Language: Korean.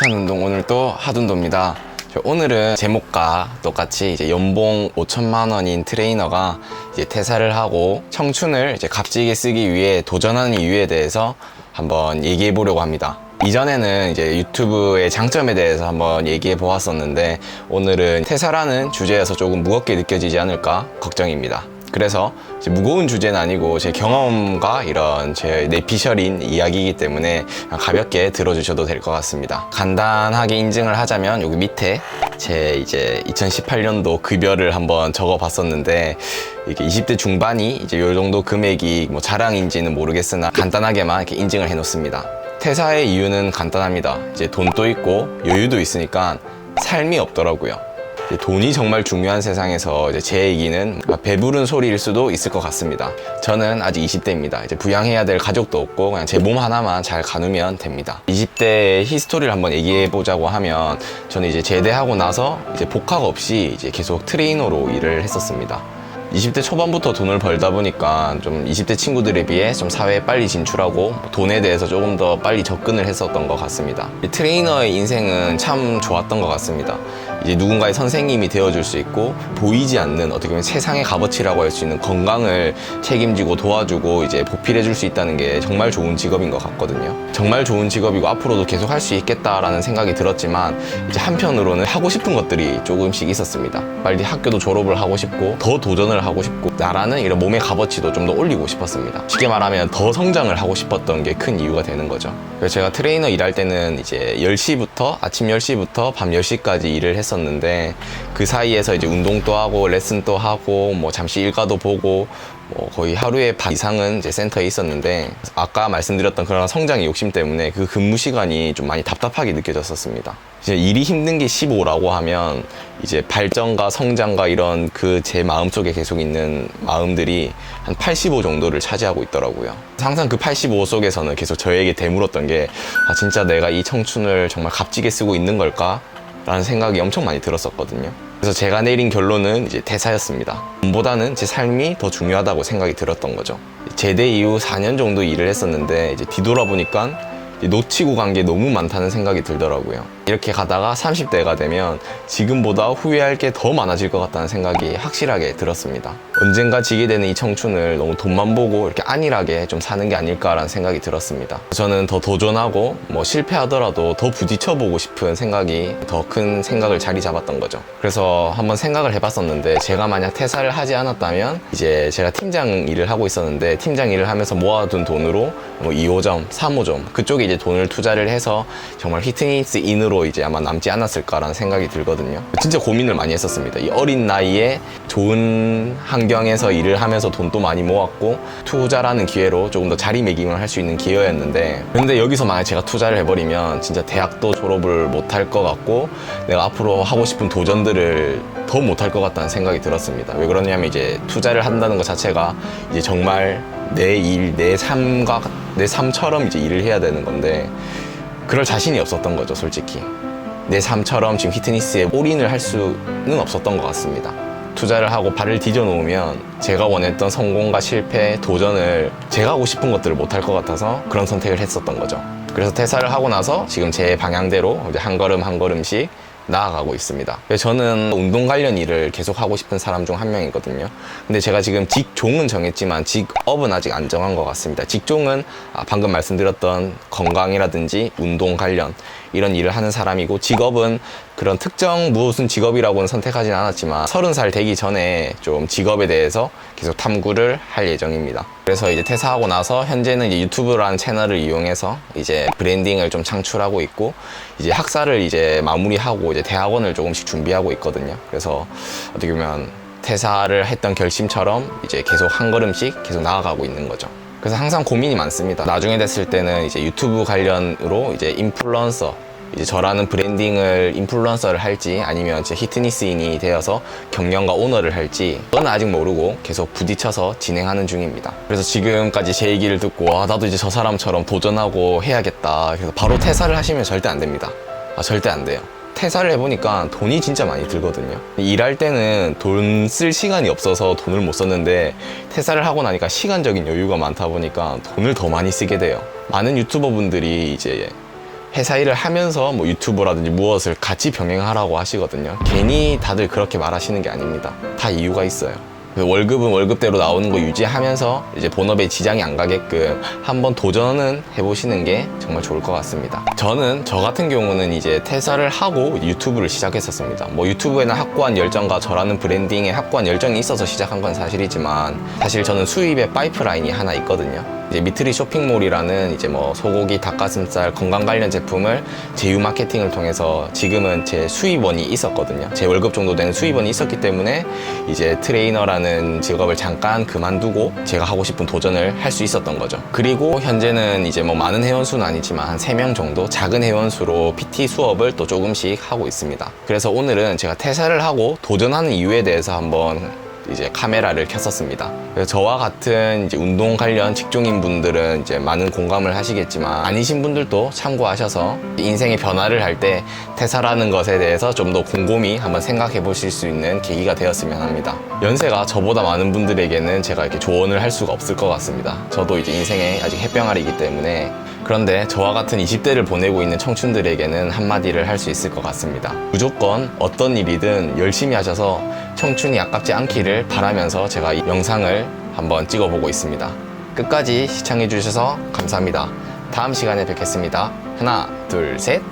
탄 운동 오늘 또 하둔도입니다. 저 오늘은 제목과 똑같이 이제 연봉 5천만 원인 트레이너가 이제 퇴사를 하고 청춘을 이제 값지게 쓰기 위해 도전하는 이유에 대해서 한번 얘기해 보려고 합니다. 이전에는 이제 유튜브의 장점에 대해서 한번 얘기해 보았었는데 오늘은 퇴사라는 주제여서 조금 무겁게 느껴지지 않을까 걱정입니다. 그래서 무거운 주제는 아니고 제 경험과 이런 제 내피셜인 이야기이기 때문에 가볍게 들어주셔도 될 것 같습니다. 간단하게 인증을 하자면 여기 밑에 제 이제 2018년도 급여를 한번 적어봤었는데 이게 20대 중반이 이제 요 정도 금액이 뭐 자랑인지는 모르겠으나 간단하게만 이렇게 인증을 해놓습니다. 퇴사의 이유는 간단합니다. 이제 돈도 있고 여유도 있으니까 삶이 없더라고요. 돈이 정말 중요한 세상에서 제 얘기는 배부른 소리일 수도 있을 것 같습니다. 저는 아직 20대입니다. 이제 부양해야 될 가족도 없고 그냥 제 몸 하나만 잘 가누면 됩니다. 20대의 히스토리를 한번 얘기해 보자고 하면 저는 이제 제대하고 나서 이제 복학 없이 이제 계속 트레이너로 일을 했었습니다. 20대 초반부터 돈을 벌다 보니까 좀 20대 친구들에 비해 좀 사회에 빨리 진출하고 돈에 대해서 조금 더 빨리 접근을 했었던 것 같습니다. 이 트레이너의 인생은 참 좋았던 것 같습니다. 이제 누군가의 선생님이 되어줄 수 있고 보이지 않는 어떻게 보면 세상의 값어치라고 할 수 있는 건강을 책임지고 도와주고 이제 보필해줄 수 있다는 게 정말 좋은 직업인 것 같거든요. 정말 좋은 직업이고 앞으로도 계속 할 수 있겠다라는 생각이 들었지만 이제 한편으로는 하고 싶은 것들이 조금씩 있었습니다. 빨리 학교도 졸업을 하고 싶고 더 도전을 하고 싶고 나라는 이런 몸의 값어치도 좀 더 올리고 싶었습니다. 쉽게 말하면 더 성장을 하고 싶었던 게 큰 이유가 되는 거죠. 그래서 제가 트레이너 일할 때는 이제 10시부터 아침 10시부터 밤 10시까지 일을 했었는데 그 사이에서 이제 운동도 하고 레슨도 하고 뭐 잠시 일가도 보고 뭐 거의 하루에 반 이상은 이제 센터에 있었는데 아까 말씀드렸던 그런 성장의 욕심 때문에 그 근무 시간이 좀 많이 답답하게 느껴졌었습니다. 이제 일이 힘든 게 15라고 하면 이제 발전과 성장과 이런 그 제 마음속에 계속 있는 마음들이 한 85 정도를 차지하고 있더라고요. 항상 그 85 속에서는 계속 저에게 되물었던 게 아, 진짜 내가 이 청춘을 정말 값지게 쓰고 있는 걸까? 라는 생각이 엄청 많이 들었었거든요. 그래서 제가 내린 결론은 이제 대사였습니다. 돈보다는 제 삶이 더 중요하다고 생각이 들었던 거죠. 제대 이후 4년 정도 일을 했었는데 이제 뒤돌아보니까 놓치고 간 게 너무 많다는 생각이 들더라고요. 이렇게 가다가 30대가 되면 지금보다 후회할 게 더 많아질 것 같다는 생각이 확실하게 들었습니다. 언젠가 지게 되는 이 청춘을 너무 돈만 보고 이렇게 안일하게 좀 사는 게 아닐까라는 생각이 들었습니다. 저는 더 도전하고 뭐 실패하더라도 더 부딪혀보고 싶은 생각이 더 큰 생각을 자리 잡았던 거죠. 그래서 한번 생각을 해봤었는데 제가 만약 퇴사를 하지 않았다면 이제 제가 팀장 일을 하고 있었는데 팀장 일을 하면서 모아둔 돈으로 뭐 2호점, 3호점 그쪽에 이제 돈을 투자를 해서 정말 히트니스 인으로 이제 아마 남지 않았을까라는 생각이 들거든요. 진짜 고민을 많이 했었습니다. 이 어린 나이에 좋은 환경에서 일을 하면서 돈도 많이 모았고 투자라는 기회로 조금 더 자리매김을 할 수 있는 기회였는데 근데 여기서 만약 제가 투자를 해버리면 진짜 대학도 졸업을 못할 것 같고 내가 앞으로 하고 싶은 도전들을 더 못할 것 같다는 생각이 들었습니다. 왜 그러냐면 이제 투자를 한다는 것 자체가 이제 정말 내 일, 내 삶과 내 삶처럼 이제 일을 해야 되는 건데 그럴 자신이 없었던 거죠, 솔직히. 내 삶처럼 지금 히트니스에 올인을 할 수는 없었던 것 같습니다. 투자를 하고 발을 뒤져 놓으면 제가 원했던 성공과 실패, 도전을 제가 하고 싶은 것들을 못 할 것 같아서 그런 선택을 했었던 거죠. 그래서 퇴사를 하고 나서 지금 제 방향대로 이제 한 걸음 한 걸음씩 나아가고 있습니다. 저는 운동 관련 일을 계속 하고 싶은 사람 중 한 명이거든요. 근데 제가 지금 직종은 정했지만 직업은 아직 안 정한 것 같습니다. 직종은 아, 방금 말씀드렸던 건강이라든지 운동 관련 이런 일을 하는 사람이고 직업은 그런 특정 무슨 직업이라고는 선택하진 않았지만 서른 살 되기 전에 좀 직업에 대해서 계속 탐구를 할 예정입니다. 그래서 이제 퇴사하고 나서 현재는 이제 유튜브라는 채널을 이용해서 이제 브랜딩을 좀 창출하고 있고 이제 학사를 이제 마무리하고 이제 대학원을 조금씩 준비하고 있거든요. 그래서 어떻게 보면 퇴사를 했던 결심처럼 이제 계속 한 걸음씩 계속 나아가고 있는 거죠. 그래서 항상 고민이 많습니다. 나중에 됐을 때는 이제 유튜브 관련으로 이제 인플루언서 이제 저라는 브랜딩을 인플루언서를 할지 아니면 이제 히트니스인이 되어서 경영과 오너를 할지 그건 아직 모르고 계속 부딪혀서 진행하는 중입니다. 그래서 지금까지 제 얘기를 듣고 아, 나도 이제 저 사람처럼 도전하고 해야겠다. 그래서 바로 퇴사를 하시면 절대 안 됩니다. 아, 절대 안 돼요. 퇴사를 해보니까 돈이 진짜 많이 들거든요. 일할 때는 돈 쓸 시간이 없어서 돈을 못 썼는데 퇴사를 하고 나니까 시간적인 여유가 많다 보니까 돈을 더 많이 쓰게 돼요. 많은 유튜버 분들이 이제 회사 일을 하면서 뭐 유튜브라든지 무엇을 같이 병행하라고 하시거든요. 괜히 다들 그렇게 말하시는 게 아닙니다. 다 이유가 있어요. 그래서 월급은 월급대로 나오는 거 유지하면서 이제 본업에 지장이 안 가게끔 한번 도전은 해보시는 게 정말 좋을 것 같습니다. 저는 저 같은 경우는 이제 퇴사를 하고 유튜브를 시작했었습니다. 뭐 유튜브에는 확고한 열정과 저라는 브랜딩에 확고한 열정이 있어서 시작한 건 사실이지만 사실 저는 수입의 파이프라인이 하나 있거든요. 이제 미트리 쇼핑몰이라는 이제 뭐 소고기, 닭가슴살, 건강 관련 제품을 제휴 마케팅을 통해서 지금은 제 수입원이 있었거든요. 제 월급 정도 되는 수입원이 있었기 때문에 이제 트레이너라는 직업을 잠깐 그만두고 제가 하고 싶은 도전을 할 수 있었던 거죠. 그리고 현재는 이제 뭐 많은 회원수는 아니지만 한 3명 정도 작은 회원수로 PT 수업을 또 조금씩 하고 있습니다. 그래서 오늘은 제가 퇴사를 하고 도전하는 이유에 대해서 한번 이제 카메라를 켰었습니다. 저와 같은 이제 운동 관련 직종인 분들은 이제 많은 공감을 하시겠지만 아니신 분들도 참고하셔서 인생의 변화를 할 때 퇴사라는 것에 대해서 좀 더 곰곰이 한번 생각해 보실 수 있는 계기가 되었으면 합니다. 연세가 저보다 많은 분들에게는 제가 이렇게 조언을 할 수가 없을 것 같습니다. 저도 이제 인생의 아직 햇병아리이기 때문에 그런데 저와 같은 20대를 보내고 있는 청춘들에게는 한마디를 할 수 있을 것 같습니다. 무조건 어떤 일이든 열심히 하셔서 청춘이 아깝지 않기를 바라면서 제가 이 영상을 한번 찍어보고 있습니다. 끝까지 시청해주셔서 감사합니다. 다음 시간에 뵙겠습니다. 하나, 둘, 셋.